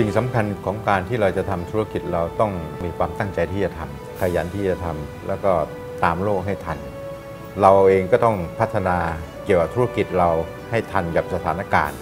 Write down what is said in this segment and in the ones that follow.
สิ่งสำคัญของการที่เราจะทำธุรกิจเราต้องมีความตั้งใจที่จะทำขยันที่จะทำแล้วก็ตามโลกให้ทัน เราเองก็ต้องพัฒนาเกี่ยวกับธุรกิจเราให้ทันกับสถานการณ์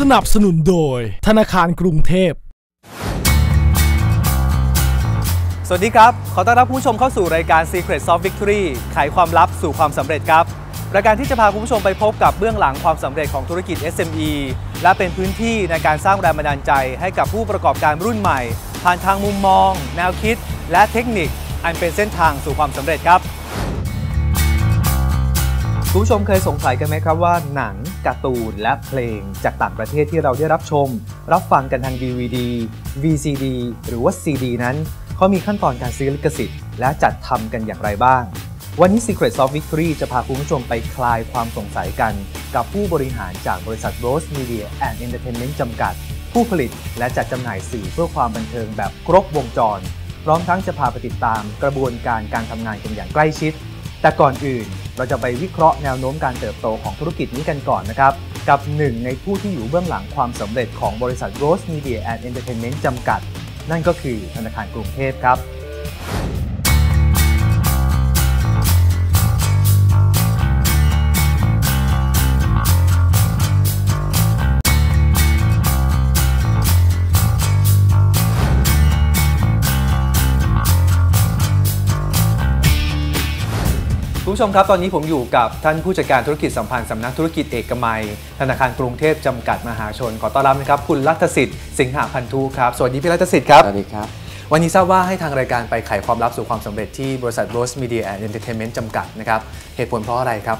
สนับสนุนโดย ธนาคารกรุงเทพ สวัสดีครับ ขอต้อนรับผู้ชมเข้าสู่รายการ Secret Soft Victory ไขความลับสู่ความสำเร็จครับ รายการที่จะพาคุณผู้ชมไปพบกับเบื้องหลังความสำเร็จของธุรกิจ SME และเป็นพื้นที่ในการสร้างแรงบันดาลใจให้กับผู้ประกอบการรุ่นใหม่ ผ่านทางมุมมอง แนวคิด และเทคนิค อันเป็นเส้นทางสู่ความสำเร็จครับ คุณผู้ชมเคยสงสัยกันไหมครับว่าหนังการ์ตูนและเพลงจากต่างประเทศที่เราได้รับชม รับฟังกันทาง DVD VCD หรือว่า CD นั้นเขามีขั้นตอนการซื้อลิขสิทธิ์ และจัดทำกันอย่างไรบ้าง วันนี้ Secret of Victory จะพาคุณผู้ชมไปคลายความสงสัยกัน กับผู้บริหารจากบริษัท Rose Media and Entertainment จำกัด ผู้ผลิตและจัดจำหน่ายสื่อเพื่อความบันเทิงแบบครบวงจร พร้อมทั้งจะพาไปติดตามกระบวนการการทำงานกันอย่างใกล้ชิด แต่ก่อนอื่นเราจะไปวิเคราะห์แนวโน้มการเติบโตของธุรกิจนี้กันก่อนนะครับ กับหนึ่งในผู้ที่อยู่เบื้องหลังความสำเร็จของบริษัท Rose Media and Entertainment จำกัด นั่นก็คือธนาคารกรุงเทพครับ ผู้ชมครับตอนนี้ผมอยู่กับท่านผู้จัดการธุรกิจสัมพันธ์สำนักธุรกิจเอกมัย ธนาคารกรุงเทพจำกัดมหาชน ขอต้อนรับนะครับคุณรัตสิทธิ์สิงหาพันธุครับ สวัสดีพี่รัตสิทธิ์ครับ สวัสดีครับ วันนี้ทราบว่าให้ทางรายการไปไขความลับสู่ความสำเร็จที่บริษัท Rose Media and Entertainment จำกัดนะครับ เหตุผลเพราะอะไรครับ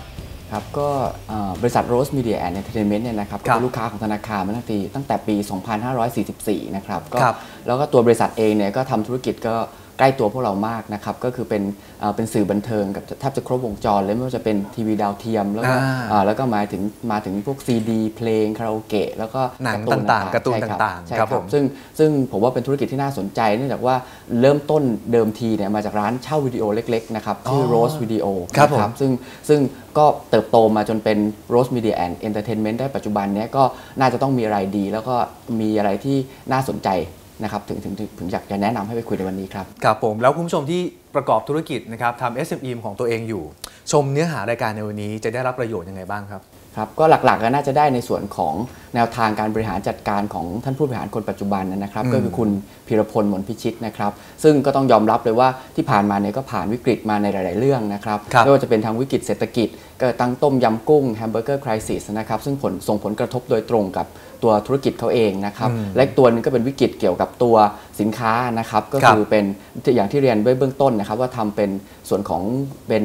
ครับ ก็เอ่อบริษัท Rose Media and Entertainment เนี่ยนะครับครัก็บเป็นลูกค้าของธนาคารมาตั้งแต่ตั้งแต่ปี 2544 นะครับก็ครับแล้วก็ตัวบริษัทเองเนี่ยก็ทำธุรกิจก็ ใกล้ตัวพวกเรามากนะครับก็คือเป็นเอ่อเป็นสื่อบันเทิงกับแทบจะครบวงจรเลยไม่ว่าจะเป็นทีวีดาวเทียม แล้วก็อ่าอ่าแล้วก็มาถึงมาถึงพวกซีดีเพลงคาราโอเกะแล้วก็หนังร์ตูต่างๆการ์ตูนใช่คบต่างๆใช่ครับคผรับมซึ่งซึ่งผมว่าเป็นธุรกิจที่น่าสนใจเนื่องจากว่าเริ่มต้นเดิมทีเนี่ยมาจากร้านเช่าวิดีโอเล็กๆนะครับชื่ออ๋อ Rose Video ครับผมนะซึ่งซึ่งก็เติบโตมาจนเป็น Rose Media and Entertainment ได้ปัจจุบันเนี้ยก็น่าจะต้องมีอะไรดี แล้วก็มีอะไรที่น่าสนใจ นะครับถึงถึงถึงถึงอยากจะแนะนำให้ไปคุยในวันนี้ครับครับผมแล้วคุณผู้ชมที่ประกอบธุรกิจนะครับทำ SME ของตัวเองอยู่ ชมเนื้อหารายการในวันนี้จะได้รับประโยชน์ยังไงบ้างครับครับก็หลักๆก็น่าจะได้ในส่วนของแนวทางการบริหารจัดการของท่านผู้บริหารคนปัจจุบันนะครับอืมก็คือคุณพีรพลหมนพิชิตนะครับ ซึ่งก็ต้องยอมรับเลยว่าที่ผ่านมาเนี่ยก็ผ่านวิกฤตมาในหลาย ๆ เรื่องนะครับครับไม่ว่าจะเป็นทางวิกฤตเศรษฐกิจก็ตั้งต้มยำกุ้งแฮมเบอร์เกอร์คริสิสนะครับซึ่งผลส่งผลกระทบโดยตรงกับ ตัวธุรกิจเขาเองนะครับอืมและอีกตัวหนึงก็เป็นวิกฤตเกี่ยวกับตัวสินค้านะครับ ก็ครับคือเป็นอย่างที่เรียนไว้เบื้องต้นนะครับ ว่าทำเป็นส่วนของเป็น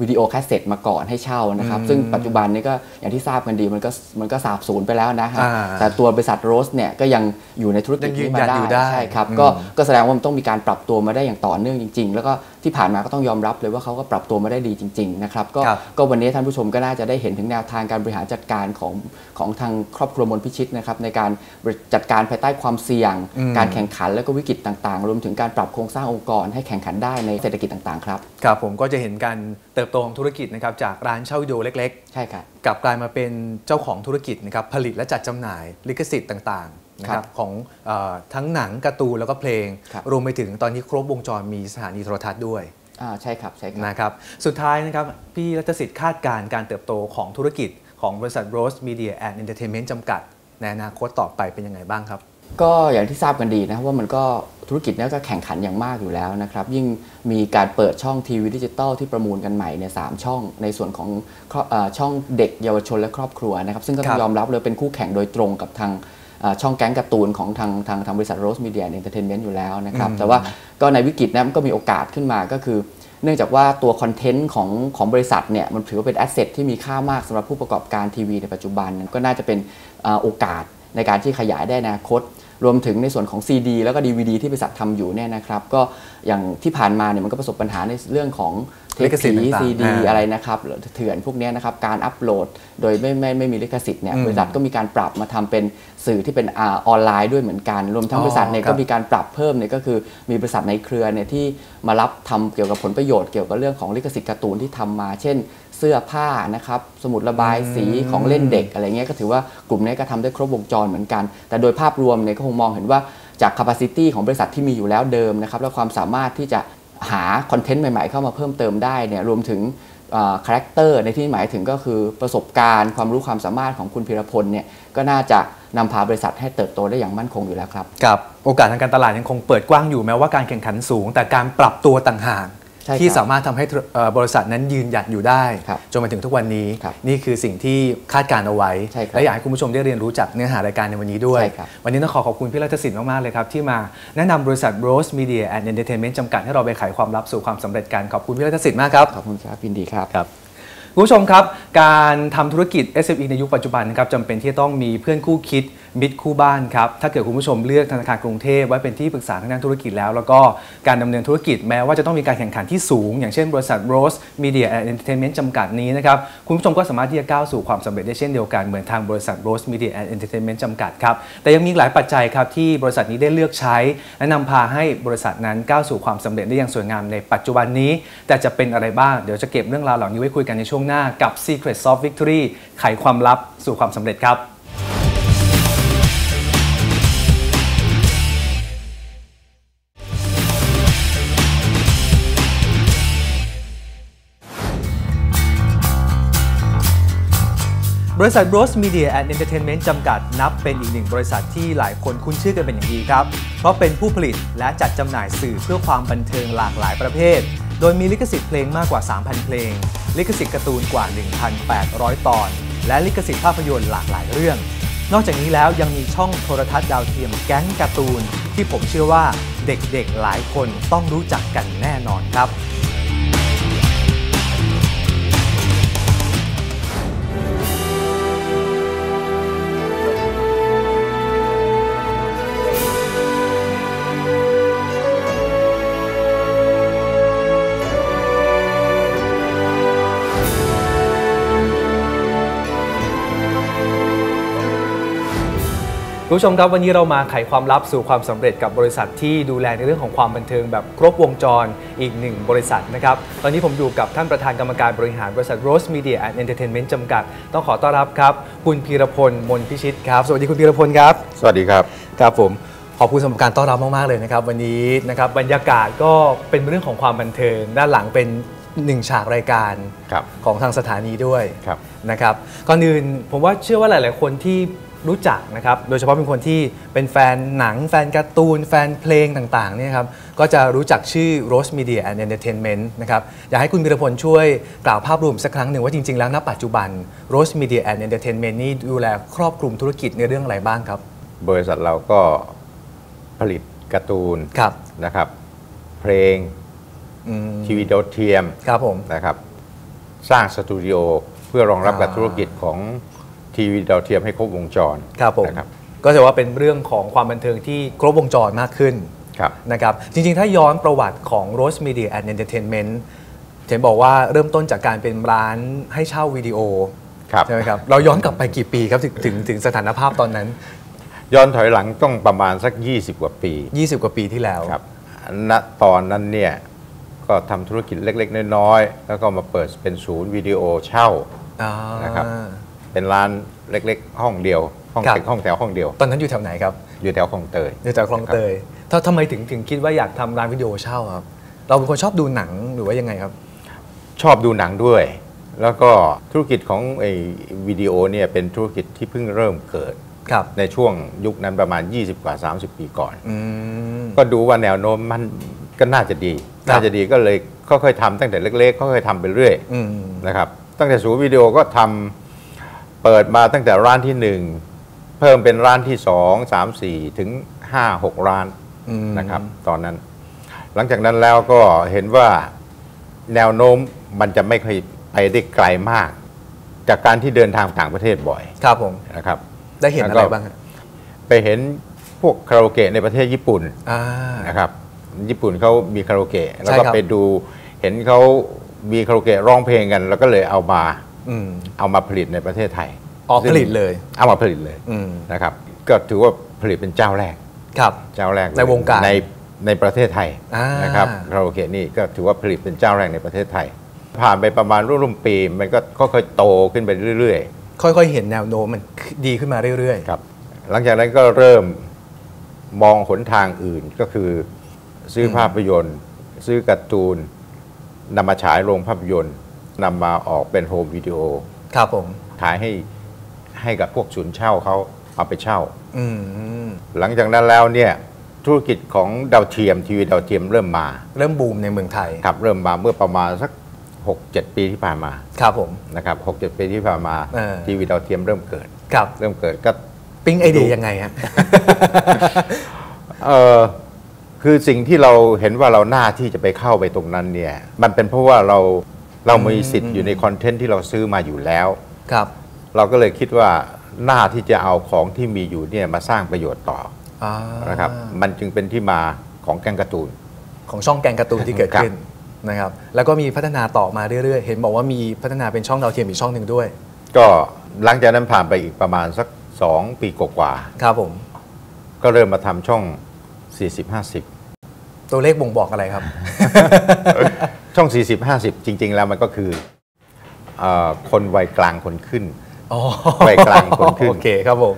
วิดีโอแคสเซ็ตมาก่อนให้เช่านะครับอืมซึ่งปัจจุบันนี้ก็อย่างที่ทราบกันดีมันก็มันก็สาบสูญไปแล้วนะฮะอ่าแต่ตัวบริษัทโรสเนี่ยก็ยังอยู่ในธุรกิจยังยืนี้นมาหยัดได้อยู่ได้ใช่ครับอืมก็ก็แสดงว่ามันต้องมีการปรับตัวมาได้อย่างต่อเนื่องจริง ๆ แล้วก็ที่ผ่านมาก็ต้องยอมรับเลยว่าเขาก็ปรับตัวมาได้ดีจริง ๆ นะครับ ก็ครับก็วันนี้ท่านผู้ชมก็น่าจะได้เห็นถึงแนวทางการบริหารจัดการของของทางครอบครัวมนพิชิตนะครับในการจัดการภายใต้ความเสี่ยงอืมการแข่งขันและก็วิกฤตต่าง ๆ รวมถึงการปรับโครงสร้างองค์กรให้แข่งขันได้ในเศรษฐกิจต่างๆครับครับผมก็จะเห็นการเติบโตของธุรกิจนะครับจากร้านเช่าวิดีโอเล็กใช่ครับๆกลับกลายมาเป็นเจ้าของธุรกิจนะครับผลิตและจัดจำหน่ายลิขสิทธิ์ต่างๆนะคครัรับบของเออทั้งหนังการ์ตูนแล้วก็เพลงครับรวมไปถึงตอนนี้ครบวงจรมีสถานีโทรทัศน์ด้วยอ่าใช่ครับใช่ครับนะครับสุดท้ายนะครับพี่รัตสิทธิ์คาดการณ์การเติบโตของธุรกิจของบริษัท Rose Media and Entertainment จำกัด ในอนาคตต่อไปเป็นยังไงบ้างครับ ก็อย่างที่ทราบกันดีนะครับว่ามันก็ธุรกิจเนี้ก็แข่งขันอย่างมากอยู่แล้วนะครับ ยิ่งมีการเปิดช่องทีวีดิจิตอลที่ประมูลกันใหม่เนี่ยสามช่องในส่วนของครอบเอ่อช่องเด็กเยาวชนและครอบครัวนะครับ ซึ่งก็ต้อครังบยอมรับเลยเป็นคู่แข่งโดยตรงกับทางเอ่อช่องแก๊งการ์ตูนของทางทางทางบริษัท Rose Media and Entertainment อยู่แล้วนะครับ แต่ว่าก็ในวิกฤตนะมันก็มีโอกาสขึ้นมาก็คือ เนื่องจากว่าตัวคอนเทนต์ของของบริษัทเนี่ยมันถือว่าเป็นแอสเซทที่มีค่ามากสำหรับผู้ประกอบการทีวีในปัจจุบันก็น่าจะเป็นเอ่อโอกาสในการที่ขยายได้ในอนาคต รวมถึงในส่วนของ CD แล้วก็ DVD ที่บริษัททำอยู่เนี่ยนะครับ ก็อย่างที่ผ่านมาเนี่ยมันก็ประสบปัญหาในเรื่องของ ลิปขสิทธิ์ผีต่างๆซีดีอ่าอะไรนะครับเถื่อนพวกเนี้ยนะครับการอัปโหลดโดยไม่ไม่ไม่มีลิขสิทธิ์เนี่ยอืมบริษัทก็มีการปรับมาทำเป็นสื่อที่เป็นอาออนไลน์ด้วยเหมือนกัน รวมทั้งอ๋อบริษัทเนี่ยครับก็มีการปรับเพิ่มเนี่ยก็คือมีบริษัทในเครือเนี่ยที่มารับทำเกี่ยวกับผลประโยชน์เกี่ยวกับเรื่องของลิขสิทธิ์การ์ตูนที่ทำมา เช่น เสื้อผ้านะครับสมุดระบายสีของเล่นเด็กอะไรเงี้ยก็ถือว่ากลุ่มนี้ก็ทำได้ครบวงจรเหมือนกัน แต่โดยภาพรวมเนี่ยก็คงมองเห็นว่าจาก capacity ของบริษัทที่มีอยู่แล้วเดิมนะครับและความสามารถที่จะ หาคอนเทนต์ใหม่ๆ เข้ามาเพิ่มเติมได้เนี่ยรวมถึงคาแรคเตอร์ในที่หมายถึงก็คือประสบการณ์ ความรู้ความสามารถของคุณพิรพลเนี่ยก็น่าจะนำพาบริษัทให้เติบโตได้อย่างมั่นคงอยู่แล้วครับกับโอกาสทางการตลาดยังคงเปิดกว้างอยู่แม้ว่าการแข่งขันสูง แต่การปรับตัวต่างหาก ที่สามารถทำให้ธุรเอ่อบริษัทนั้นยืนหยัดอยู่ได้ครับจนมาถึงทุกวันนี้ครับนี่คือสิ่งที่คาดการณ์เอาไว้ใช่ครับและอยากให้คุณผู้ชมได้เรียนรู้จากเนื้อหารายการในวันนี้ด้วยใช่ครับวันนี้ต้องขอขอบคุณพี่รัตสินมาก ๆ เลยครับ ที่มาแนะนำบริษัท Rose Media and Entertainment จำกัดให้เราไปไขความลับสู่ความสำเร็จกันขอบคุณพี่รัตสินมากครับขอบคุณครับยินดีครับคุณผู้ชมครับ การทำธุรกิจ SME ในยุคปัจจุบันนะครับจำเป็นที่จะต้องมีเพื่อนคู่คิด มิตรคู่บ้านครับ ถ้าเกิดคุณผู้ชมเลือกธนาคารกรุงเทพไว้เป็นที่ปรึกษาทางด้านธุรกิจแล้ว แล้วก็การดำเนินธุรกิจแม้ว่าจะต้องมีการแข่งขันที่สูง อย่างเช่นบริษัท Rose Media and Entertainment จำกัดนี้นะครับ คุณผู้ชมก็สามารถที่จะก้าวสู่ความสำเร็จได้เช่นเดียวกันเหมือนทางบริษัท Rose Media and Entertainment จำกัดครับ แต่ยังมีหลายปัจจัยครับที่บริษัทนี้ได้เลือกใช้ และนำพาให้บริษัทนั้นก้าวสู่ความสำเร็จได้อย่างสวยงามในปัจจุบันนี้ แต่จะเป็นอะไรบ้างเดี๋ยวจะเก็บเรื่องราวเหล่านี้ไว้คุยกันในช่วงหน้ากับ Secret Soft Victory ไขความลับสู่ความสำเร็จครับ บริษัท Rose Media and Entertainment จำกัดนับเป็นอีกหนึ่งบริษัทที่หลายคนคุ้นชื่อกันเป็นอย่างดีครับ เพราะเป็นผู้ผลิตและจัดจำหน่ายสื่อเพื่อความบันเทิงหลากหลายประเภท โดยมีลิขสิทธิ์เพลงมากกว่า 3,000 เพลง ลิขสิทธิ์การ์ตูนกว่า 1,800 ตอน และลิขสิทธิ์ภาพยนตร์หลากหลายเรื่อง นอกจากนี้แล้วยังมีช่องโทรทัศน์ดาวเทียมแก๊งการ์ตูน ที่ผมเชื่อว่าเด็กๆหลายคนต้องรู้จักกันแน่นอนครับ คุณผู้ชมครับวันนี้เรามาไขความลับสู่ความสำเร็จกับบริษัทที่ดูแลในเรื่องของความบันเทิงแบบครบวงจรอีกหนึ่งบริษัทนะครับตอนนี้ผมอยู่กับท่านประธานกรรมการบริหารบริษัท Rose Media and Entertainment จำกัด ต้องขอต้อนรับครับคุณพีรพลมนพิชิตครับสวัสดีคุณพีรพลครับสวัสดีครับครับผมขอบคุณสำหรับการต้อนรับมาก ๆ เลยนะครับ วันนี้นะครับบรรยากาศก็เป็นเรื่องของความบันเทิงด้านหลังเป็นหนึ่งฉากรายการครับของทางสถานีด้วยครับนะครับก่อนอื่นผมว่าเชื่อว่าหลาย ๆ คนที่ รู้จักนะครับ โดยเฉพาะเป็นคนที่เป็นแฟนหนัง แฟนการ์ตูน แฟนเพลงต่างๆเนี่ยครับ ก็จะรู้จักชื่อ Rose Media and Entertainment นะครับ อยากให้คุณบิรพลช่วยกล่าวภาพรวมสักครั้งหนึ่งว่าจริง ๆ แล้วณปัจจุบัน Rose Media and Entertainment นี่ดูแลครอบคลุมธุรกิจในเรื่องอะไรบ้างครับ บริษัทเราก็ผลิตการ์ตูนครับนะครับ เพลงอืมทีวีดาวเทียมครับผมนะครับ สร้างสตูดิโอเพื่อรองรับกับอ่าธุรกิจของ ทีวีดาวเทียมให้ครบวงจรครับผมนะครับก็จะว่าเป็นเรื่องของความบันเทิงที่ครบวงจรมากขึ้นครับนะครับจริงๆ ถ้าย้อนประวัติของ Rose Media and Entertainment เห็นบอกว่าเริ่มต้นจากการเป็นร้านให้เช่าวิดีโอครับใช่ไหมครับเราย้อนกลับไปกี่ปีครับถึงถึงถึงสถานภาพตอนนั้น ย้อนถอยหลังต้องประมาณสัก 20 กว่าปี 20 กว่าปีที่แล้วครับณตอนนั้นเนี่ยก็ทำธุรกิจเล็ก ๆ น้อยๆแล้วก็มาเปิดเป็นศูนย์วิดีโอเช่าอ่านะครับ เป็นร้านเล็กๆ ห้องเดียว ห้องครับเป็นห้องแถวห้องเดียว ตอนนั้นอยู่แถวไหนครับอยู่แถวคลองเตย อยู่แถวคลองเตยถ้าทำไมถึงถึงคิดว่าอยากทำร้านวิดีโอเช่าครับ เราเป็นคนชอบดูหนังหรือว่ายังไงครับ ชอบดูหนังด้วย แล้วก็ธุรกิจของไอ้วิดีโอเนี่ยเป็นธุรกิจที่เพิ่งเริ่มเกิด ครับในช่วงยุคนั้นประมาณ 20 กว่า 30 ปีก่อน อืม ก็ดูว่าแนวโน้มมันก็น่าจะดี ครับ น่าจะดีก็เลยค่อยๆทำตั้งแต่เล็กๆค่อยๆทำไปเรื่อยอืมนะครับ ตั้งแต่ศูนย์วิดีโอก็ทำ เปิดมาตั้งแต่ร้านที่หนึ่งเพิ่มเป็นร้านที่สองสามสี่ถึงห้าหกร้านอืมนะครับ ตอนนั้น หลังจากนั้นแล้วก็เห็นว่าแนวโน้มมันจะไม่เคอยไปได้ไกลมาก จากการที่เดินทางต่างประเทศบ่อย ครับผมนะครับ ได้เห็นแล้วอะก็ไรบ้างฮะไปเห็นพวกคาราโอเกะในประเทศญี่ปุ่นอ่านะครับ ญี่ปุ่นเขามีคาราโอเกะแล้วใช่ก็ครับไปดูเห็นเขามีคาราโอเกะร้องเพลงกัน แล้วก็เลยเอามาอืม เอามาผลิตในประเทศไทยออกผลิตเลย เอามาผลิตเลยอืมนะครับก็ถือว่าผลิตเป็นเจ้าแรกครับเจ้าแรกเลยในวงการในในประเทศไทยอ่านนะครับคาราโอเกะนี่ก็ถือว่าผลิตเป็นเจ้าแรกในประเทศไทย ผ่านไปประมาณร่วมๆปีมันก็ค่อยๆโตขึ้นไปเรื่อยค่อยๆ เห็นแนวโน้มมันดีขึ้นมาเรื่อยๆครับหลังจากนั้นก็เริ่มมองหนทางอื่นก็คือ ซื้อภาพยนตร์ ซื้อการ์ตูนนำมาฉายโรงภาพยนตร์ นำมาออกเป็นโฮมวิดีโอๆครับผมขายให้ให้กับพวกศูนย์เช่าเขาเอาไปเช่า อืมหลังจากนั้นแล้วเนี่ยธุรกิจของดาวเทียมทีวีดาวเทียมเริ่มมาเริ่มบูมในเมืองไทยครับเริ่มมาเมื่อประมาณสัก 6-7 ปีที่ผ่านมาครับผมนะครับ6-7ปีที่ผ่านมาเออ ทีวีดาวเทียมเริ่มเกิด ครับเริ่มเกิดก็ปิ๊งไอเดียยังไงฮะ เออคือสิ่งที่เราเห็นว่าเราหน้าที่จะไปเข้าไปตรงนั้นเนี่ยมันเป็นเพราะว่าเรา เรามีสิทธิ์อยู่ในคอนเทนต์ที่เราซื้อมาอยู่แล้วครับ เราก็เลยคิดว่าหน้าที่จะเอาของที่มีอยู่เนี่ยมาสร้างประโยชน์ต่ออ่านะครับ มันจึงเป็นที่มาของแกงการ์ตูน ของช่องแกงการ์ตูนที่เกิดขึ้นนะครับ แล้วก็มีพัฒนาต่อมาเรื่อยๆ เห็นบอกว่ามีพัฒนาเป็นช่องดาวเทียมอีกช่องหนึ่งด้วย ก็หลังจากนั้นผ่านไปอีกประมาณสัก 2 ปีกว่าครับผมๆก็เริ่มมาทำช่อง40ตัวเลขบ่งบอกอะไรครับ50 ช่อง 40 50 จริง ๆ แล้วมันก็คือเออคนวัยกลางคนขึ้น อ๋อวัยกลางคนขึ้น โอเคครับผม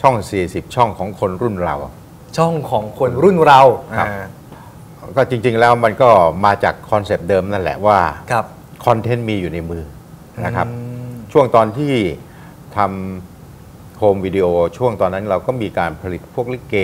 ช่อง 40 ช่องของคนรุ่นเรา ช่องของคนรุ่นเราครับ อ่าก็จริง ๆ แล้วมันก็มาจากคอนเซปต์เดิมนั่นแหละว่าครับ คอนเทนต์มีอยู่ในมือนะครับ อืม ช่วงตอนที่ทำโฮมวิดีโอช่วงตอนนั้นเราก็มีการผลิตพวกลิเก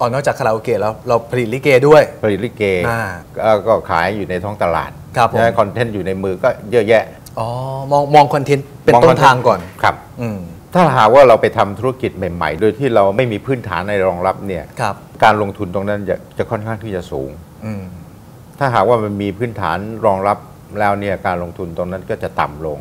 อ๋อนอกจากคาราโอเกะแล้วเราผลิตลิเกด้วย ผลิตลิเกอ่าก็ก็ขายอยู่ในท้องตลาดครับผมคอนเทนต์อยู่ในมือก็เยอะแยะ อ๋อมองมองคอนเทนต์เป็นมองต้น content ทางก่อน ครับ อืมถ้าหากว่าเราไปทำธุรกิจใหม่ ๆ โดยที่เราไม่มีพื้นฐานในรองรับเนี่ย ครับ การลงทุนตรงนั้นจะจะค่อนข้างที่จะสูง อืมถ้าหากว่ามันมีพื้นฐานรองรับแล้วเนี่ยการลงทุนตรงนั้นก็จะต่ำลง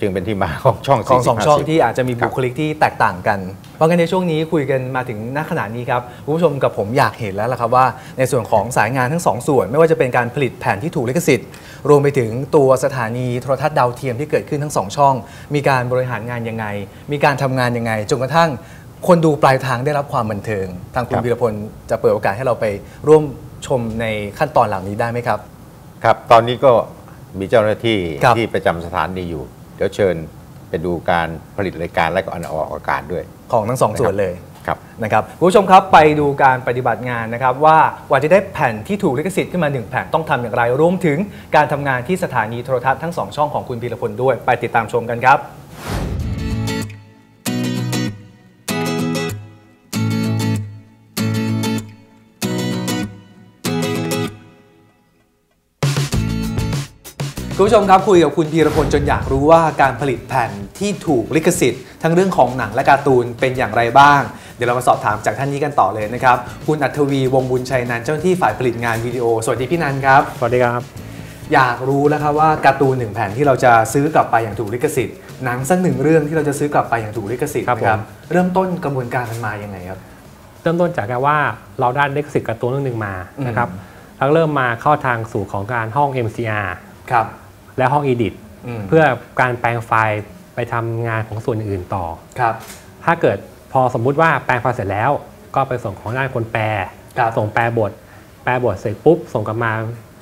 จึงเป็นที่มาของช่องของสอง40ช่อง50ที่อาจจะมีครับุบคลิกที่แตกต่างกัน เพราะงั้นในช่วงนี้คุยกันมาถึงณขณะนี้ครับคุณผู้ชมกับผมอยากเห็นแล้วล่ะครับว่า ในส่วนของสายงานทั้งสองส่วน ไม่ว่าจะเป็นการผลิตแผ่นที่ถูกลิขสิทธิ์ รวมไปถึงตัวสถานีโทรทัศน์ดาวเทียมที่เกิดขึ้นทั้งสองช่อง มีการบริหารงานยังไง มีการทำงานยังไงจนกระทั่งคนดูปลายทางได้รับความบันเทิง ทางคุณครับวีรพลจะเปิดโอกาสให้เราไปร่วมชมในขั้นตอนเหล่านี้ได้ไหมครับ ครับ ตอนนี้ก็มีเจ้าหน้าที่ครับที่ประจำสถานีอยู่ เดี๋ยวเชิญไปดูการผลิตรายการและก็ออกอากาศด้วย ของทั้งสองส่วนเลยครับนะครับคุณผู้ชมครับไปดูการปฏิบัติงานนะครับ ว่ากว่าจะได้แผ่นที่ถูกลิขสิทธิ์ขึ้นมาหนึ่งแผ่นต้องทำอย่างไรรวมถึงการทำงานที่สถานีโทรทัศน์ทั้งสองช่องของคุณพีรพลด้วย ไปติดตามชมกันครับ คุณผู้ชมครับคุยกับคุณพีรพลจนอยากรู้ว่าการผลิตแผ่นที่ถูกลิขสิทธิ์ ทั้งเรื่องของหนังและการ์ตูนเป็นอย่างไรบ้าง เดี๋ยวเรามาสอบถามจากท่านนี้กันต่อเลยนะครับ คุณอัธวีวงศ์บุญชัยนันท์เจ้าหน้าที่ฝ่ายผลิตงานวิดีโอ สวัสดีพี่นันท์ครับ สวัสดีครับ อยากรู้แล้วครับว่าการ์ตูนหนึ่งแผ่นที่เราจะซื้อกลับไปอย่างถูกลิขสิทธิ์หนังสักหนึ่งเรื่องที่เราจะซื้อกลับไปอย่างถูกลิขสิทธิ์ครับนะผมเริ่มต้นกระบวนการมันมายังไงครับ เริ่มต้นจากการว่าเราได้ลิขสิทธิ์การ์ตูนเรื่องหนึ่งมาอืมนะครับแล้วเริ่มมาเข้าทางสู่ของการห้อง MCR ครับ และห้อง Edit มเพื่อการแปลงไฟล์ไปทำงานของส่วนอื่นต่อครับถ้าเกิดพอสมมุติว่าแปลงไฟล์เสร็จแล้ว ก็ไปส่งของด้านคนแปลครับส่งแปลบท แปลบทเสร็จปุ๊บ ส่งกลับมา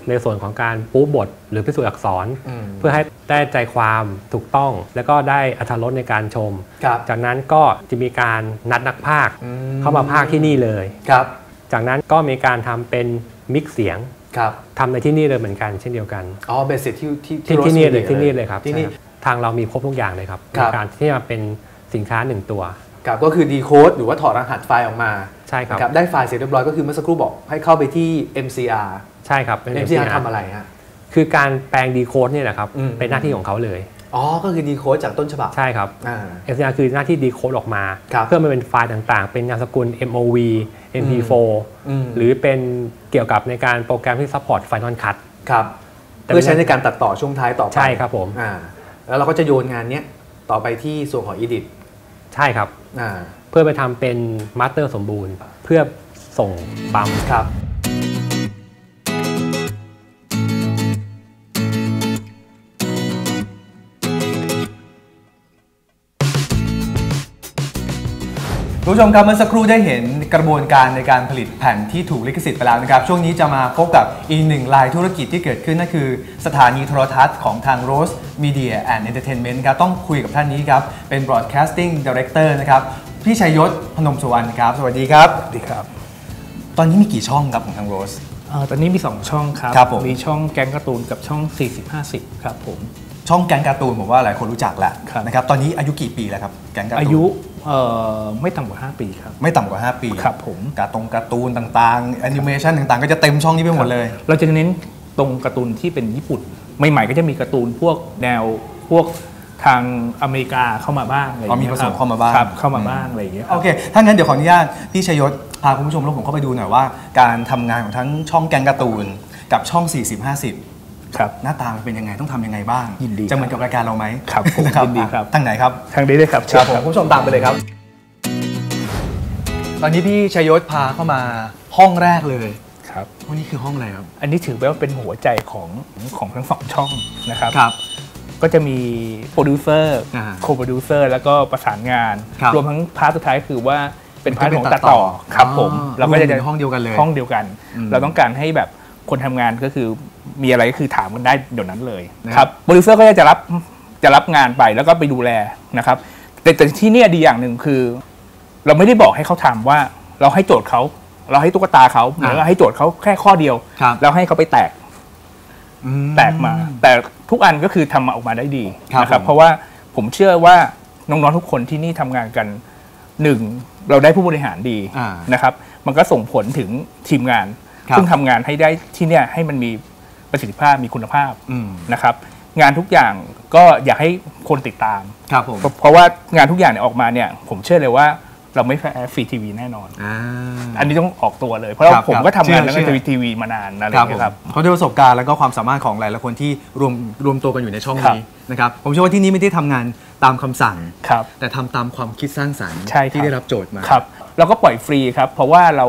ในส่วนของการปูบท หรือพิสูจน์อักษรอืมเพื่อให้ได้ใจความถูกต้อง แล้วก็ได้อรรถรสในการชมครับจากนั้นก็จะมีการนัดนักพากย์อืเข้ามาพากย์ที่นี่เลยครับจากนั้นก็มีการทำเป็นมิกซ์เสียงครับ ทำในที่นี่เลยเหมือนกันเช่นเดียวกันอ๋อเบสิกที่ที่ที่ Rose ที่นี่เลย Media ที่นี่เลยครับที่นี่ใช่ครับทางเรามีครบทุกอย่างเลยครับคในรับการที่มาเป็นสินค้าหนึ่งตัวครับก็คือดีโคดหรือว่าถอดรหัสไฟล์ออกมาใช่ครับนะครับได้ไฟล์เสร็จเรียบร้อยก็คือเมื่อสักครู่บอกให้เข้าไปที่ MCR ใช่ครับเป็น MCR MCR ทำอะไรฮะคือการแปลงดีโคดเนี่ยแหละครับอืมเป็นหน้าที่ของเขาเลย อ๋อ ก็คือดีโคดจากต้นฉบับ ใช่ครับอ่า MCR คือหน้าที่ดีโคดออกมาครับเพื่อมาเป็นไฟล์ต่างๆ เป็นนามสกุล MOV MP4 อืมหรือเป็นเกี่ยวกับในการโปรแกรมที่ซัพพอร์ต Final Cut ครับแต่เพื่อใช้ในการตัดต่อช่วงท้ายต่อไปใช่ครับผมอ่าแล้วเราก็จะโยนงานเนี้ยต่อไปที่ส่วนของ Edit ใช่ครับอ่าเพื่อไปทำเป็นมาสเตอร์สมบูรณ์ เพื่อส่งปั๊มครับ ผู้ชมครับเมื่อสักครู่ได้เห็นกระบวนการในการผลิตแผ่นที่ถูกลิขสิทธิ์ไปแล้วนะครับ ช่วงนี้จะมาพบกับอีกหนึ่งลายธุรกิจที่เกิดขึ้นนั่นคือ สถานีโทรทัศน์ของทาง Rose Media and Entertainment ครับต้องคุยกับท่านนี้ครับ เป็น Broadcasting Director นะครับ พี่ชัยยศพนมสุวรรณครับ สวัสดีครับ สวัสดีครับ ตอนนี้มีกี่ช่องครับของทาง Rose เอ่อตอนนี้มี 2 ช่องครับครับผมมีช่องแก๊งการ์ตูนกับช่อง 40-50 ครับผมช่องแก๊งการ์ตูนผมว่าหลายคนรู้จักแล้วครับนะครับตอนนี้อายุกี่ปีแล้วครับแก๊งการ์ตูนอายุ เอ่อไม่ต่ำกว่า 5 ปีครับ ไม่ต่ำกว่า 5 ปีครับผมการ์ตงการ์ตูนต่างๆแอนิเมชันต่างๆ ก็จะเต็มช่องนี้ไปหมดเลย เราจะเน้นตรงการ์ตูนที่เป็นญี่ปุ่น ใหม่ๆก็จะมีการ์ตูนพวกแนวพวกทางอเมริกาเข้ามาบ้างอะไรอย่างอ๋อมีเงี้ยผสมเข้ามาบ้างครับเข้ามาบ้างอะไรอย่างเงี้ยครับโอเค ถ้างั้นเดี๋ยวขออนุญาตพี่ชยศพาคุณผู้ชมและผมเข้าไปดูหน่อยว่า การทำงานของทั้งช่องแกงการ์ตูนกับช่อง 40-50 ครับหน้าตามันเป็นยังไงต้องทำยังไงบ้าง ยินดีจะเหมือนกับรายการเราไหมครับผมนะยินดีครับ ทางไหนครับทางนี้เลยครับครับเชิญผมคุณผู้ชมตามไปเลยครับ ตอนนี้พี่ชยศพาเข้ามาห้องแรกเลยครับวันนี้คือห้องอะไรครับ อันนี้ถือว่าเป็นหัวใจของของทั้งสองช่องนะครับครับก็จะมีโปรดิวเซอร์อ่าโคโปรดิวเซอร์แล้วก็ประสานงานครับรวมทั้งพาร์ทสุดท้ายคือว่าเป็นพาร์ทของเป็นตัตัดดต่ต่ออครับผมอ๋อเราก็จะรวมอยู่ในห้องเดียวกันเลยห้องเดียวกันอืมเราต้องการให้แบบคนทำงานก็คือ มีอะไรก็คือถามกันได้เดี๋ยวนั้นเลยนะครับครับโปรดิวเซอร์ก็จะรับจะรับงานไปแล้วก็ไปดูแลนะครับ แต่แต่ที่เนี่ยดีอย่างหนึ่งคือ เราไม่ได้บอกให้เขาทำว่า เราให้โจทย์เขาเราให้ตุ๊กตาเขาเหมือนเราให้โจทย์เขาแค่ข้อเดียวครับแล้วให้เขาไปแตกอืแตกมา แต่ทุกอันก็คือทำมาออกมาได้ดีครับนะครับผมเพราะว่าผมเชื่อว่าน้องๆทุกคนที่นี่ทำงานกันหนึ่งเราได้ผู้บริหารดีอ่านะครับ มันก็ส่งผลถึงทีมงานครับซึ่งทำงานให้ได้ที่เนี่ยให้มันมี ประสิทธิภาพมีคุณภาพอืมนะครับงานทุกอย่างก็อยากให้คนติดตามครับผมเพราะเพราะว่างานทุกอย่างเนี่ยออกมาเนี่ยผมเชื่อเลยว่าเราไม่แพ้ฟรีทีวีแน่นอนอ่าอันนี้ต้องออกตัวเลย เพราะว่าครับผมก็ทำงานเชื่เรื่อองเชื่อทีวีมานานอะไรอครับย่างผมเงี้ยครับเพราะด้วยประสบการณ์แล้วก็ความสามารถของหลายๆคนที่รวมรวมตัวกันอยู่ในช่องครับนี้นะครับผมเชื่อว่าที่นี่ไม่ได้ทำงานตามคำสั่งครับแต่ทำตามความคิดสร้างสรรค์ใช่ครับที่ได้รับโจทย์มาครับเราก็ปล่อยฟรีครับ เพราะว่าเรา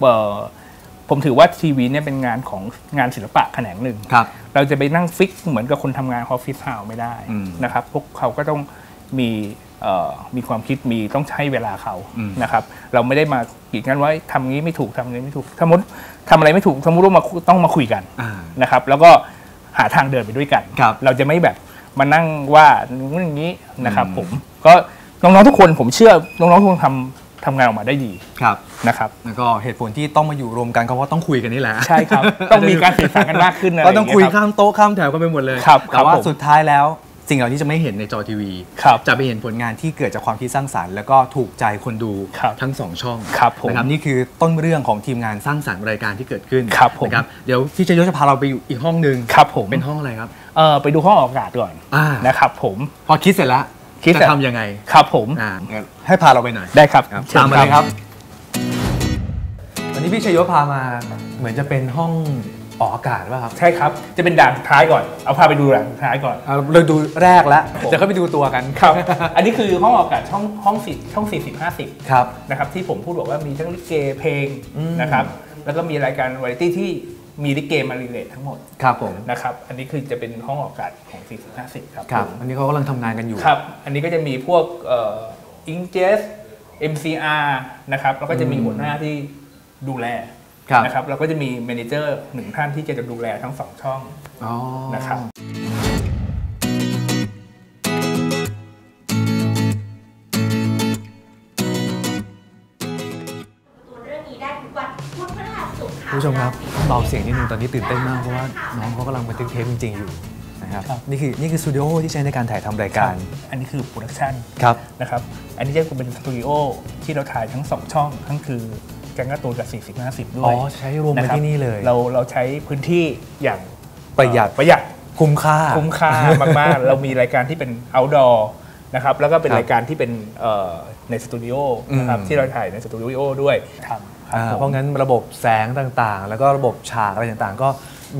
เอ่อ ผมถือว่าทีวีเนี่ยเป็นงานของงานศิลปะแขนงหนึ่งครับเราจะไปนั่งฟิกเหมือนกับคนทำงานออฟฟิศเฮาไม่ได้อืมนะครับ พวกเขาก็ต้องมีเอ่อมีความคิดมีต้องใช้เวลาเขาอืมนะครับ เราไม่ได้มากีดกันว่าทำงี้ไม่ถูกทำงี้ไม่ถูกสมมติทำอะไรไม่ถูกสมมติว่ามาต้องมาคุยกันอ่านะครับ แล้วก็หาทางเดินไปด้วยกันครับเราจะไม่แบบมานั่งว่านู้นอย่างนี้นะครับอืมผมก็น้องๆทุกคนผมเชื่อน้องๆทุกคนทำ ทำงานออกมาได้ดีครับนะครับ แล้วก็เหตุผลที่ต้องมาอยู่รวมกันก็เพราะต้องคุยกันนี่แหละใช่ครับ ต้องมีการสื่อสารกันมากขึ้นอะไรก็ต้องคุยางเงี้ข้ามโต๊ะข้ามแถวกันไปหมดเลยครับแต่ว่าครับผมสุดท้ายแล้ว สิ่งเหล่านี้จะไม่เห็นในจอทีวีครับจะไปเห็นผลงานที่เกิดจากความคิดสร้างสรรค์แล้วก็ถูกใจคนดูครับทั้งสองช่องครับผมนะครับนี่คือต้นเรื่องของทีมงานสร้างสรรค์รายการที่เกิดขึ้นครับผม นะครับเดี๋ยวพี่ชยศจะพาเราไปอยู่อีกห้องหนึ่งครับผม เป็นห้องอะไรครับ เอ่อไปดูห้องออกอากาศก่อนอ่านะครับผม พอคิดเสร็จแล้ว คิดเสร็จจะทำยังไงครับผมอ่างั้นให้พาเราไปหน่อยได้ครับครับชิญตามมาเลยครับ วันนี้พี่ชยศพามาเหมือนจะเป็นห้องออกอากาศป่ะครับ ใช่ครับ จะเป็นด่านสุดท้ายก่อน เอาพาไปดูด่านสุดท้ายก่อน อ่าเราดูแรกแล้วเดี๋ยวก็ไปดูตัวกันครับ อันนี้คือห้องออกอากาศช่องห้องสี่ช่อง 40 50 ครับ นะครับที่ผมพูดบอกว่ามีทั้งลิเกเพลงอืมนะครับ แล้วก็มีรายการวาไรตี้ที่ มีลิเกมารีเลททั้งหมดครับผมนะครับ อันนี้คือจะเป็นห้องออกอากาศของ 40 50 ครับครับผมอันนี้เขากำลังทำงานกันอยู่ครับ อันนี้ก็จะมีพวกอิงเจส MCR นะครับแล้วก็จะมีหัวหน้าที่ดูแลครับนะครับแล้วก็จะมีเมเนเจอร์หนึ่งท่านที่จะดูแลทั้งสองช่องอ๋อนะครับ ผู้ชมครับต้องเบาเสียงนิดนึงตอนนี้ตื่นเต้นมากเพราะว่าน้องเขากำลังบันทึกเทปจริงๆอยู่นะครับครับ นี่คือนี่คือสตูดิโอที่ใช้ในการถ่ายทำรายการอันนี้คือโปรดักชันครับ นะครับ อันนี้จะเป็นสตูดิโอที่เราถ่ายทั้งสองช่องทั้งคือแกงการ์ตูนกับ 40 50 ด้อ๋วอยใช้รวมกันนะครับที่นี่เลยเราเราใช้พื้นที่อย่างประหยัดประหยัด คุ้มค่า คุ้มค่ามาก ๆ เรามีรายการที่เป็น outdoor นะครับ แล้วก็เป็นครับรายการที่เป็นเอ่อในสตูดิโอนะครับ อืม ที่เราถ่ายในสตูดิโอด้วย ทำครับอ่าผมเพราะงั้นระบบแสงต่างๆ แล้วก็ระบบฉากอะไรต่างๆ ก็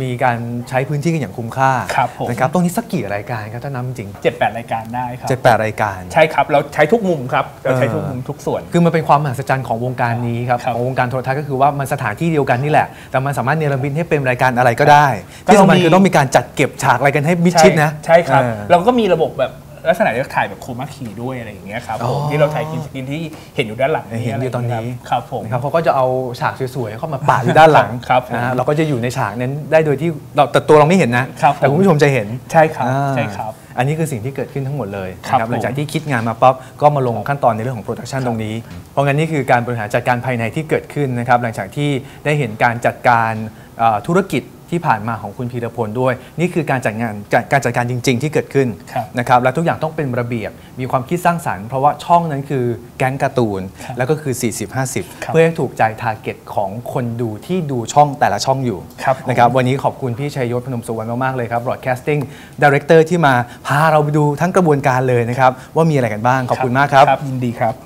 มีการใช้พื้นที่กันอย่างคุ้มค่าครับผมนะครับตรงนี้สักกี่รายการครับถ้านับจริงเจ็ดแปดรายการได้ครับเจ็ดแปดรายการ ใช่ครับ เราใช้ทุกมุมครับเราใช้เออทุกมุมทุกส่วน คือมันเป็นความมหัศจรรย์ของวงการนี้ครับครับของวงการโทรทัศน์ก็คือว่ามันสถานที่เดียวกันนี่แหละ แต่มันสามารถเนรมิตให้เป็นรายการอะไรก็ได้ก็ที่สำคัญมีคือต้องมีการจัดเก็บฉากอะไรกันให้มิดชิดนะใช่ครับเออเราก็มีระบบแบบ ลักษณะที่ถ่ายแบบโครมาคีด้วยอะไรอย่างเงี้ยครับผมอ๋อที่เราถ่ายกินสกินที่เห็นอยู่ด้านหลังเห็นอยู่ตอนนี้ครับผมนะครับเขาก็จะเอาฉากสวยๆเข้ามาปะอยู่ด้านหลังครับผมนะฮะเราก็จะอยู่ในฉากนั้นได้โดยที่เราแต่ตัวเราไม่เห็นนะครับผมแต่คุณผู้ชมจะเห็นใช่ครับอ่าใช่ครับอันนี้คือสิ่งที่เกิดขึ้นทั้งหมดเลยครับนะหลังจากผมที่คิดงานมาปั๊บก็มาลงขั้นตอนในเรื่องของโปรดักชันตรงนี้ เพราะงั้นนี่คือการบริหารจัดการภายในที่เกิดขึ้นนะครับหลังจากที่ได้เห็นการจัดการเอ่อธุรกิจ ที่ผ่านมาของคุณพีรพลด้วย นี่คือการจัดงานการการจัดการจริง ๆ ที่เกิดขึ้นครับนะครับและทุกอย่างต้องเป็นระเบียบมีความคิดสร้างสรรค์เพราะว่าช่องนั้นคือแก๊งการ์ตูนครับแล้วก็คือครับ40-50 เพื่อให้ถูกใจทาร์เก็ตของคนดูที่ดูช่องแต่ละช่องอยู่ครับผมนะครับวันนี้ขอบคุณพี่ชัยยศพนมสุวรรณมาก ๆ เลยครับ broadcasting director ที่มาพาเราไปดูทั้งกระบวนการเลยนะครับว่ามีอะไรกันบ้างขอบคุณมากครับครับยินดีครับ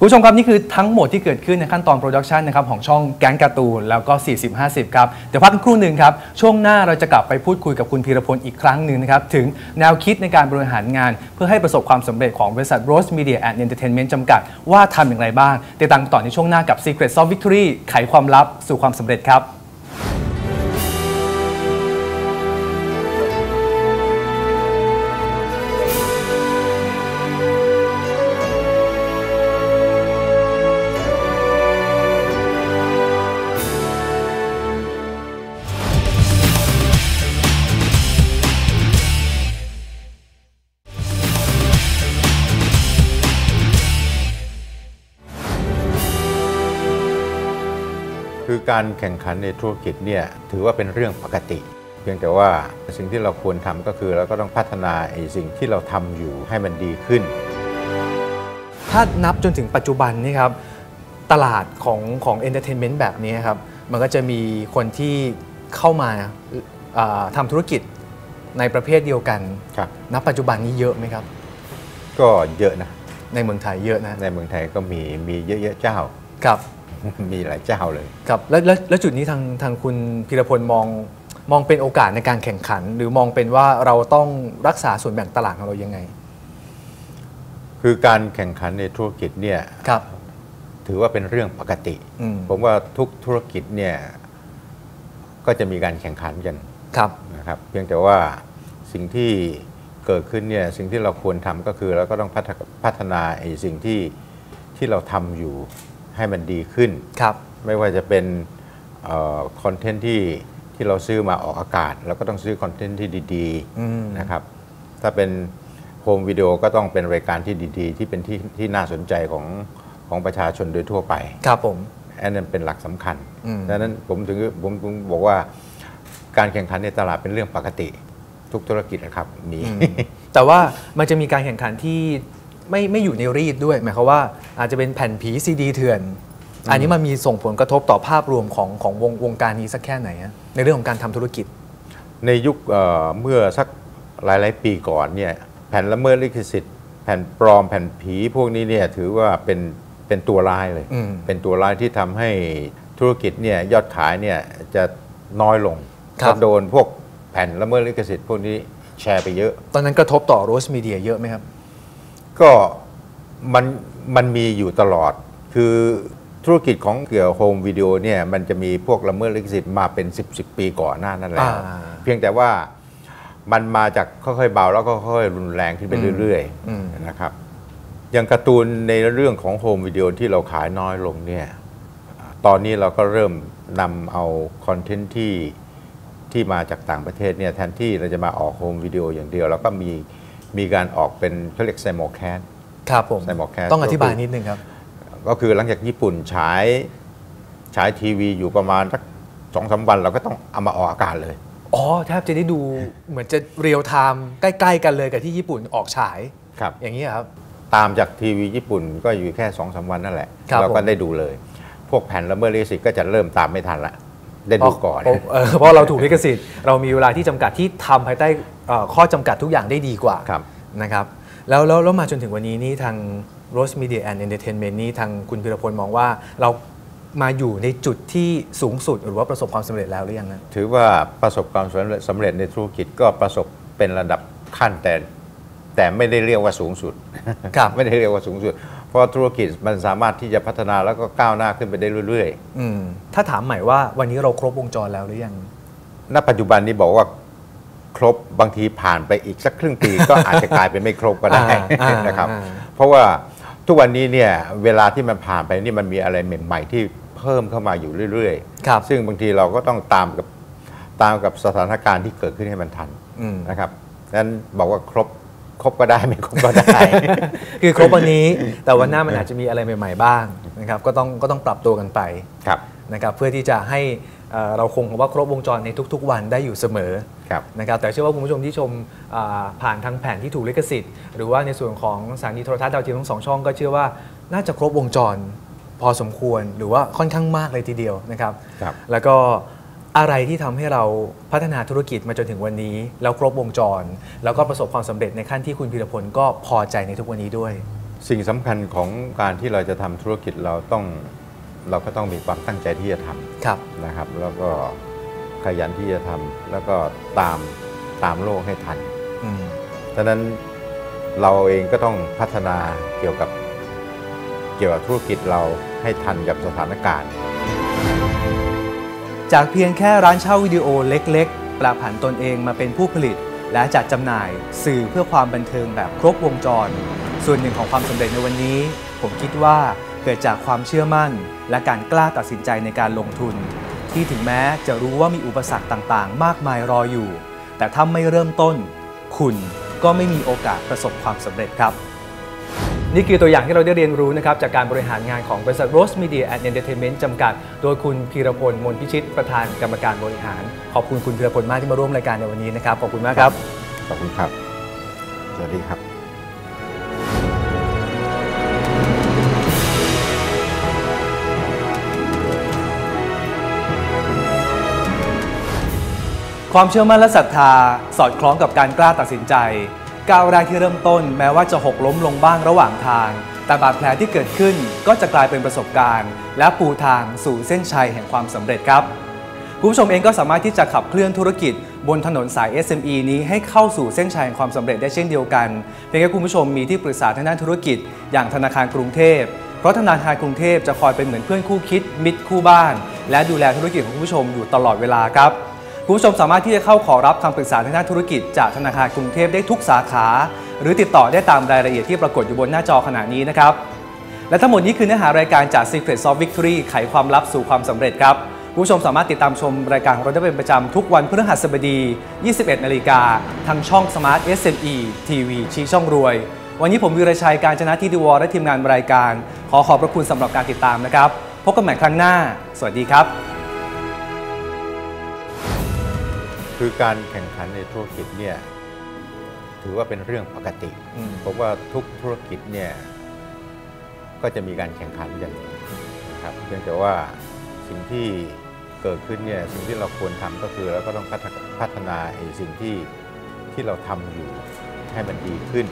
คุณผู้ชมครับ นี่คือทั้งหมดที่เกิดขึ้นในขั้นตอนโปรดักชันนะครับของช่องแก๊งการ์ตูนแล้วก็ 40-50 ครับ เดี๋ยวพักกันครู่หนึ่งครับ ช่วงหน้าเราจะกลับไปพูดคุยกับคุณพีรพลอีกครั้งหนึ่งนะครับ ถึงแนวคิดในการบริหารงาน เพื่อให้ประสบความสำเร็จของบริษัท Rose Media and Entertainment จำกัดว่าทำอย่างไรบ้างติดตามต่อในช่วงหน้ากับ Secret of Victory ไขความลับสู่ความสำเร็จครับ การแข่งขันในธุรกิจเนี่ยถือว่าเป็นเรื่องปกติ เพียงแต่ว่าสิ่งที่เราควรทำก็คือเราก็ต้องพัฒนาไอ้สิ่งที่เราทำอยู่ให้มันดีขึ้น ถ้านับจนถึงปัจจุบันนี่ครับตลาดของของเอนเตอร์เทนเมนต์แบบนี้ครับ มันก็จะมีคนที่เข้ามาอ่าทำธุรกิจในประเภทเดียวกันครับณปัจจุบันนี้เยอะไหมครับ ก็เยอะนะ ในเมืองไทยเยอะนะ ในเมืองไทยก็มีมีเยอะๆเจ้า ครับ มีหลายเจ้าเลยครับแล้วแล้วแล้วจุดนี้ทางทางคุณพีรพลมองมองเป็นโอกาสในการแข่งขัน หรือมองเป็นว่าเราต้องรักษาส่วนแบ่งตลาดของเรายังไง คือการแข่งขันในธุรกิจเนี่ยครับ ถือว่าเป็นเรื่องปกติ อืมผมว่าทุกธุรกิจเนี่ยก็จะมีการแข่งขันกันครับนะครับเพียงแต่ว่าสิ่งที่เกิดขึ้นเนี่ยสิ่งที่เราควรทำก็คือเราก็ต้องพัฒพัฒนาไอ้สิ่งที่ที่เราทำอยู่ ให้มันดีขึ้นครับไม่ว่าจะเป็นคอนเทนต์ที่ที่เราซื้อมาออกอากาศเราก็ต้องซื้อคอนเทนต์ที่ดีอืมๆนะครับถ้าเป็นโฮมวิดีโอก็ต้องเป็นรายการที่ดีๆ ที่เป็นที่ที่น่าสนใจของของประชาชนโดยทั่วไป ครับผมอันนั้นเป็นหลักสำคัญอืมดังนั้นผมถึงผมผมบอกว่าการแข่งขันในตลาดเป็นเรื่องปกติทุกธุรกิจนะครับมีอืมแต่ว่ามันจะมีการแข่งขันที่ ไม่ไม่อยู่ในรีดด้วย หมายความว่าอาจจะเป็นแผ่นผีซีดีเถื่อน อันนี้มันมีส่งผลกระทบต่อภาพรวมของของวงวงการนี้สักแค่ไหนฮะในเรื่องของการทำธุรกิจ ในยุคเอ่อเมื่อสักหลาย ๆ ปีก่อนเนี่ยแผ่นละเมิดลิขสิทธิ์แผ่นปลอมแผ่นผีพวกนี้เนี่ยถือว่าเป็นเป็นตัวร้ายเลยอืมเป็นตัวร้ายที่ทำให้ธุรกิจเนี่ยยอดขายเนี่ยจะน้อยลงครับก็โดนพวกแผ่นละเมิดลิขสิทธิ์พวกนี้แชร์ไปเยอะ ตอนนั้นกระทบต่อโรสมีเดียเยอะไหมครับ ก็มันมันมีอยู่ตลอด คือธุรกิจของเกี่ยวโฮมวิดีโอเนี่ยมันจะมีพวกละเมิดลิขสิทธิ์มาเป็น 10บสปีก่อนหน้านั้นแล้วอ่าเพียงแต่ว่ามันมาจากค่อยๆเบาแล้วก็ค่อยๆรุนแรงขึ้นไปเรื่อยอืมๆนะครับ อย่างการ์ตูนในเรื่องของโฮมวิดีโอที่เราขายน้อยลงเนี่ยตอนนี้เราก็เริ่มนำเอาคอนเทนต์ที่ที่มาจากต่างประเทศเนี่ยแทนที่เราจะมาออกโฮมวิดีโออย่างเดียวเราก็มี มีการออกเป็นเขาเรียกไซมอลแคสครับผม simulcast ต้องอธิบายนิดนึงครับ ก็คือหลังจากญี่ปุ่นฉายฉายทีวีอยู่ประมาณสักสองสาวันเราก็ต้องเอามาออกอากาศเลย อ๋อแทบจะได้ดูเหมือนจะเรียลไทม์ใกล้ ๆ กันเลยกับที่ญี่ปุ่นออกฉายครับอย่างนี้ครับ ตามจากทีวีญี่ปุ่นก็อยู่แค่สองสาวันนั่นแหละครับเราก็ผมได้ดูเลย พวกแผ่นละเมิดลิขสิทธิ์ก็จะเริ่มตามไม่ทันละ ได้ดูก่อนเพราะเออเพราะเราถูกลิขสิทธิ์เรามีเวลาที่จำกัดที่ทำภายใต้เอ่อข้อจำกัดทุกอย่างได้ดีกว่าครับนะครับแล้วแล้วแล้วมาจนถึงวันนี้นี่ทาง Rose Media and Entertainment นี่ทางคุณพิรพลมองว่าเรามาอยู่ในจุดที่สูงสุดหรือว่าประสบความสำเร็จแล้วหรือยังนะถือว่าประสบความสำเร็จสำเร็จในธุรกิจก็ประสบเป็นระดับขั้นแต่แต่ไม่ได้เรียกว่าสูงสุดครับไม่ได้เรียกว่าสูงสุด เพราะธุรกิจมันสามารถที่จะพัฒนาแล้วก็ก้าวหน้าขึ้นไปได้เรื่อยอืมถ้าถามใหม่ว่าวันนี้เราครบวงจรแล้วหรือยังๆณปัจจุบันนี้บอกว่าครบบางทีผ่านไปอีกสักครึ่งปี ก็อาจจะกลายเป็นไม่ครบก็ได้อ่าอ่านนะครับอ่าเพราะว่าทุกวันนี้เนี่ยเวลาที่มันผ่านไปนี่มันมีอะไรใหม่ๆที่เพิ่มเข้ามาอยู่เรื่อยครับๆซึ่งบางทีเราก็ต้องตามกับตามกับสถานการณ์ที่เกิดขึ้นให้มันทันอืมนะครับนั้นบอกว่าครบ ครบก็ได้ไม่ครบก็ได้ คือครบวันนี้ แต่วันหน้ามันอาจจะมีอะไรใหม่ ๆ บ้างนะครับก็ต้องก็ต้องปรับตัวกันไปครับนะครับเพื่อที่จะให้เอ่อเราคงคำว่าครบวงจรในทุก ๆ วันได้อยู่เสมอครับนะครับแต่เชื่อว่าคุณผู้ชมที่ชมอ่าผ่านทางแผ่นที่ถูกลิขสิทธิ์ หรือว่าในส่วนของสถานีโทรทัศน์ดาวเทียมทั้งสองช่องก็เชื่อว่าน่าจะครบวงจรพอสมควรหรือว่าค่อนข้างมากเลยทีเดียวนะครับครับแล้วก็ อะไรที่ทำให้เราพัฒนาธุรกิจมาจนถึงวันนี้ แล้วครบวงจร แล้วก็ประสบความสำเร็จในขั้นที่คุณพีรพลก็พอใจในทุกวันนี้ด้วย สิ่งสำคัญของการที่เราจะทำธุรกิจเราต้องเราก็ต้องมีความตั้งใจที่จะทำครับนะครับ แล้วก็ขยันที่จะทำแล้วก็ตามตามโลกให้ทันอืมดังนั้นเราเองก็ต้องพัฒนาเกี่ยวกับเกี่ยวกับธุรกิจเราให้ทันกับสถานการณ์ จากเพียงแค่ร้านเช่าวิดีโอเล็กๆปรับผันตนเองมาเป็นผู้ผลิต และจัดจำหน่ายสื่อเพื่อความบันเทิงแบบครบวงจร ส่วนหนึ่งของความสำเร็จในวันนี้ ผมคิดว่าเกิดจากความเชื่อมั่น และการกล้าตัดสินใจในการลงทุน ที่ถึงแม้จะรู้ว่ามีอุปสรรคต่างๆ มากมายรออยู่ แต่ถ้าไม่เริ่มต้น คุณก็ไม่มีโอกาสประสบความสำเร็จครับ นี่คือตัวอย่างที่เราได้เรียนรู้นะครับจากการบริหารงานของบริษัท Rose Media and Entertainment จำกัด โดยคุณพีรพลมนพิชิตประธานกรรมการบริหาร ขอบคุณคุณพีรพลมากที่มาร่วมรายการในวันนี้นะครับ ขอบคุณมากครับ ขอบคุณครับ สวัสดีครับความเชื่อมั่นและศรัทธาสอดคล้องกับการกล้าตัดสินใจ ก้าวแรกที่เริ่มต้น แม้ว่าจะหกล้มลงบ้างระหว่างทาง แต่บาดแผลที่เกิดขึ้นก็จะกลายเป็นประสบการณ์ และปูทางสู่เส้นชัยแห่งความสำเร็จครับคุณผู้ชมเองก็สามารถที่จะขับเคลื่อนธุรกิจ บนถนนสาย SME นี้ให้เข้าสู่เส้นชัยแห่งความสำเร็จได้เช่นเดียวกันเพียงแค่คุณผู้ชมมีที่ปรึกษาทางด้านธุรกิจ อย่างธนาคารกรุงเทพ เพราะธนาคารกรุงเทพจะคอยเป็นเหมือนเพื่อนคู่คิด มิตรคู่บ้าน และดูแลธุรกิจของคุณผู้ชมอยู่ตลอดเวลาครับ คุณผู้ชมสามารถที่จะเข้าขอรับคำปรึกษาทางด้านธุรกิจจากธนาคารกรุงเทพได้ทุกสาขา หรือติดต่อได้ตามรายละเอียดที่ปรากฏอยู่บนหน้าจอขณะนี้นะครับ และทั้งหมดนี้คือเนื้อหารายการจาก Secret of Victory ไขความลับสู่ความสำเร็จครับคุณผู้ชมสามารถติดตามชมรายการของเราได้เป็นประจำทุกวันพฤหัสบดี 21 นาฬิกาทางช่อง Smart SME TV ชี้ช่องรวย วันนี้ผมวีรชัยการจนะทิติวรและทีมงานรายการ ขอขอบพระคุณสำหรับการติดตามนะครับ พบกันใหม่ครั้งหน้า สวัสดีครับ คือการแข่งขันในธุรกิจเนี่ยถือว่าเป็นเรื่องปกติอืมผมว่าทุกธุรกิจเนี่ยก็จะมีการแข่งขันกันนะครับเพียงแต่ว่าสิ่งที่เกิดขึ้นเนี่ยสิ่งที่เราควรทำก็คือเราก็ต้องพัฒพัฒนาไอ้สิ่งที่ที่เราทำอยู่ให้มันดีขึ้น